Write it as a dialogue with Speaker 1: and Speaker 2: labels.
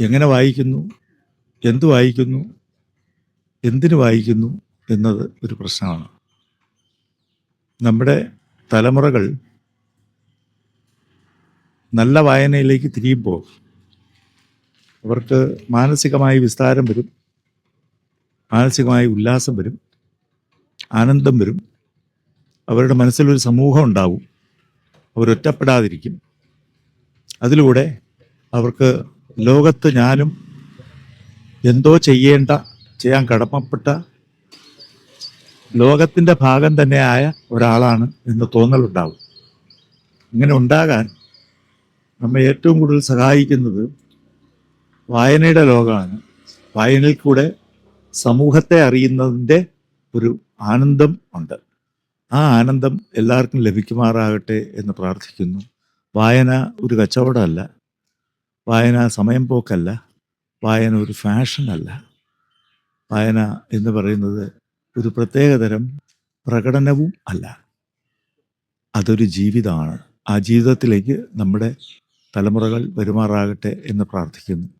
Speaker 1: എങ്ങനെ വായിക്കുന്നു? എന്ത് വായിക്കുന്നു? എന്തിനു വായിക്കുന്നു എന്നത് ഒരു പ്രശ്നമാണ്. നമ്മുടെ തലമുറകൾ നല്ല വായനയിലേക്ക് തിരിയുമ്പോൾ അവർക്ക് മാനസികമായി വിസ്താരം വരും മാനസികമായി ഉല്ലാസം വരും ആനന്ദം വരും. അവരുടെ മനസ്സിലൊരു സമൂഹം ഉണ്ടാവും. അവരൊറ്റപ്പെടാതിരിക്കും. അതിലൂടെ അവർക്ക് ലോകത്ത് ഞാനും എന്തോ ചെയ്യേണ്ട ചെയ്യാൻ കടമപ്പെട്ട ലോകത്തിന്റെ ഭാഗം തന്നെയായ ഒരാളാണ് എന്ന് തോന്നലുണ്ടാവും. ഇങ്ങനെ ഉണ്ടാകാൻ നമ്മെ ഏറ്റവും കൂടുതൽ സഹായിക്കുന്നത് വായനയുടെ ലോകമാണ്. വായനയിൽ കൂടെ സമൂഹത്തെ അറിയുന്നതിന്റെ ഒരു ആനന്ദം ഉണ്ട്. ആ ആനന്ദം എല്ലാവർക്കും ലഭിക്കുമാറാകട്ടെ എന്ന് പ്രാർത്ഥിക്കുന്നു. വായന ഒരു കച്ചവടമല്ല. വായന സമയം പോക്കല്ല. വായന ഒരു ഫാഷനല്ല വായന എന്ന് പറയുന്നത് ഒരു പ്രത്യേകതരം പ്രകടനവും അല്ല. അതൊരു ജീവിതമാണ് ആ ജീവിതത്തിലേക്ക് നമ്മുടെ തലമുറകൾ വരുമാറാകട്ടെ എന്ന് പ്രാർത്ഥിക്കുന്നു.